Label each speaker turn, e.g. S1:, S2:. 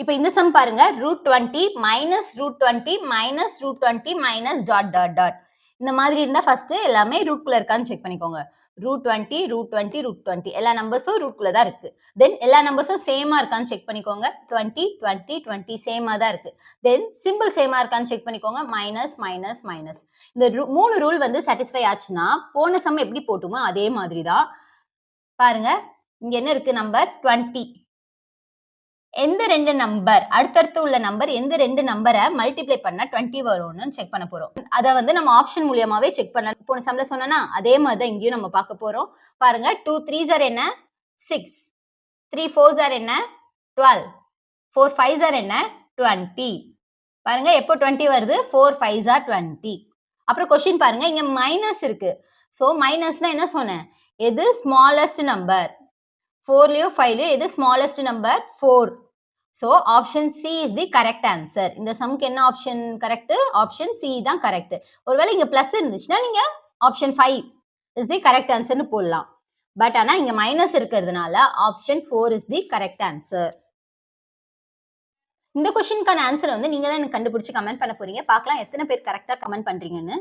S1: இப்போ இந்த சம் பாருங்க root twenty minus root twenty minus root twenty minus dot dot dot இந்த மாதிரி இருந்தா ஃபர்ஸ்ட் எல்லாமே ரூட்குள்ள இருக்கான்னு செக் பண்ணிக்கோங்க. Root twenty root twenty root twenty எல்லா நம்பர்ஸும் ரூட்குள்ள தான் இருக்கு. தென் எல்லா நம்பர்ஸும் சேமா இருக்கான்னு செக் பண்ணிக்கோங்க. டுவெண்ட்டி டுவெண்ட்டி டுவெண்ட்டி சேமா தான் இருக்கு. தென் சிம்பிள் சேமா இருக்கான்னு செக் பண்ணிக்கோங்க. மைனஸ் மைனஸ் மைனஸ் இந்த மூணு ரூல் வந்து சாட்டிஸ்ஃபை ஆச்சுன்னா போன சம் எப்படி போட்டுமோ அதே மாதிரி தான். பாருங்க இங்க என்ன இருக்கு நம்பர் டுவெண்ட்டி எந்த ரெண்டு நம்பர் அடுத்தடுத்து உள்ள நம்பர் எந்த ரெண்டு நம்பரை மல்டிப்ளை பண்ணால் டுவெண்ட்டி வரும்னு செக் பண்ண போறோம். அதை வந்து நம்ம ஆப்ஷன் மூலியமாவே செக் பண்ண போன சம்ல சொன்னா அதே மாதிரி தான் இங்கேயும் நம்ம பார்க்க போறோம். பாருங்க டூ த்ரீ சார் என்ன? சிக்ஸ் த்ரீ ஃபோர் சார் என்ன? டுவெல் ஃபோர் ஃபைவ் ஜார் என்ன? டுவெண்ட்டி பாருங்க எப்போ டுவெண்ட்டி வருது? ஃபோர் ஃபைவ் ஜார் டுவெண்ட்டி அப்புறம் கொஸ்டின் பாருங்க இங்க மைனஸ் இருக்கு. ஸோ மைனஸ்னா என்ன சொன்னேன்? எது ஸ்மாலஸ்ட் நம்பர் ஃபோர்லயோ ஃபைவ்லயோ எது smallest number four so option C is the correct answer இந்த சம்க்கு என்ன ஆப்ஷன் கரெக்ட் ஆப்ஷன் சி தான் கரெக்ட் ஒருவேளை இங்கே ப்ளஸ் இருந்துச்சுன்னா நீங்கள் option five is the correct ஆன்சர்னு போடலாம். பட் ஆனால் இங்கே மைனஸ் இருக்கிறதுனால option four is the correct answer இந்த கொஷினுக்கான ஆன்சர் வந்து நீங்கள் தான் எனக்கு கண்டுபிடிச்சி கமெண்ட் பண்ண போறீங்க. பார்க்கலாம் எத்தனை பேர் கரெக்டாக கமெண்ட் பண்ணுறீங்கன்னு